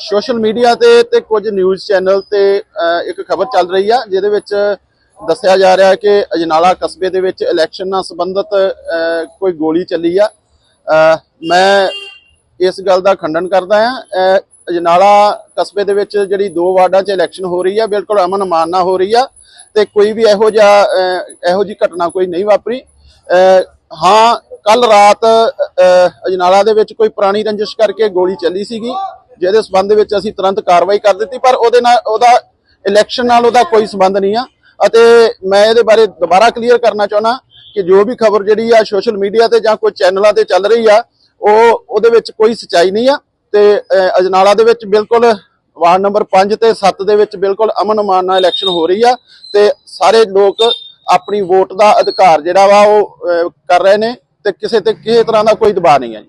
Social media ਤੇ ਤੇ ਕੁਝ ਨਿਊਜ਼ ਚੈਨਲ ਤੇ ਇੱਕ ਖਬਰ ਚੱਲ ਰਹੀ ਆ, ਜਿਹਦੇ ਵਿੱਚ ਦੱਸਿਆ ਜਾ ਰਿਹਾ ਕਿ ਅਜਨਾਲਾ ਕਸਬੇ ਦੇ ਵਿੱਚ ਇਲੈਕਸ਼ਨ ਨਾਲ ਸੰਬੰਧਿਤ ਕੋਈ ਗੋਲੀ ਚੱਲੀ ਆ। ਮੈਂ ਇਸ ਗੱਲ ਦਾ ਖੰਡਨ ਕਰਦਾ ਹਾਂ ਅਜਨਾਲਾ ਕਸਬੇ ਦੇ ਵਿੱਚ ਜਿਹੜੀ ਦੋ ਵਾਰਡਾਂ 'ਚ ਇਲੈਕਸ਼ਨ ਹੋ ਰਹੀ ਆ, ਬਿਲਕੁਲ ਅਮਨ ਅਮਾਨ ਨਾਲ ਹੋ ਰਹੀ ਆ, ਤੇ ਕੋਈ ਵੀ ਇਹੋ ਜਿਹਾ ਇਹੋ ਜੀ ਘਟਨਾ ਕੋਈ ਨਹੀਂ ਵਾਪਰੀ। ਹਾਂ ਕੱਲ ਰਾਤ ਅਜਨਾਲਾ ਦੇ ਵਿੱਚ ਕੋਈ ਪੁਰਾਣੀ ਰੰਜਿਸ਼ ਕਰਕੇ ਗੋਲੀ ਚੱਲੀ ਸੀਗੀ। ਜਿਹਦੇ ਸਬੰਧ ਵਿੱਚ ਅਸੀਂ ਤੁਰੰਤ ਕਾਰਵਾਈ ਕਰ ਦਿੱਤੀ, ਪਰ ਉਹਦੇ ਨਾਲ ਉਹਦਾ ਇਲੈਕਸ਼ਨ ਨਾਲ ਉਹਦਾ ਕੋਈ ਸਬੰਧ ਨਹੀਂ ਆ। ਅਤੇ ਮੈਂ ਇਹਦੇ ਬਾਰੇ ਦੁਬਾਰਾ ਕਲੀਅਰ ਕਰਨਾ ਚਾਹੁੰਦਾ ਕਿ ਜੋ ਵੀ ਖਬਰ ਜਿਹੜੀ ਆ ਸੋਸ਼ਲ ਮੀਡੀਆ ਤੇ ਜਾਂ ਕੋਈ ਚੈਨਲਾਂ ਤੇ ਚੱਲ ਰਹੀ ਆ, ਉਹ ਉਹਦੇ ਵਿੱਚ ਕੋਈ ਸਚਾਈ ਨਹੀਂ ਆ। ਤੇ ਅਜਨਾਲਾ ਦੇ ਵਿੱਚ ਬਿਲਕੁਲ ਵਾਰਡ ਨੰਬਰ 5 ਤੇ 7 ਦੇ ਵਿੱਚ ਬਿਲਕੁਲ ਅਮਨ ਅਮਾਨ ਨਾਲ ਇਲੈਕਸ਼ਨ ਹੋ ਰਹੀ ਆ ਤੇ ਸਾਰੇ ਲੋਕ ਆਪਣੀ ਵੋਟ ਦਾ ਅਧਿਕਾਰ ਜਿਹੜਾ ਵਾ ਉਹ ਕਰ ਰਹੇ ਨੇ ਤੇ ਕਿਸੇ ਤੇ ਕਿਸੇ ਤਰ੍ਹਾਂ ਦਾ ਕੋਈ ਦਬਾਅ ਨਹੀਂ ਹੈ ਜੀ।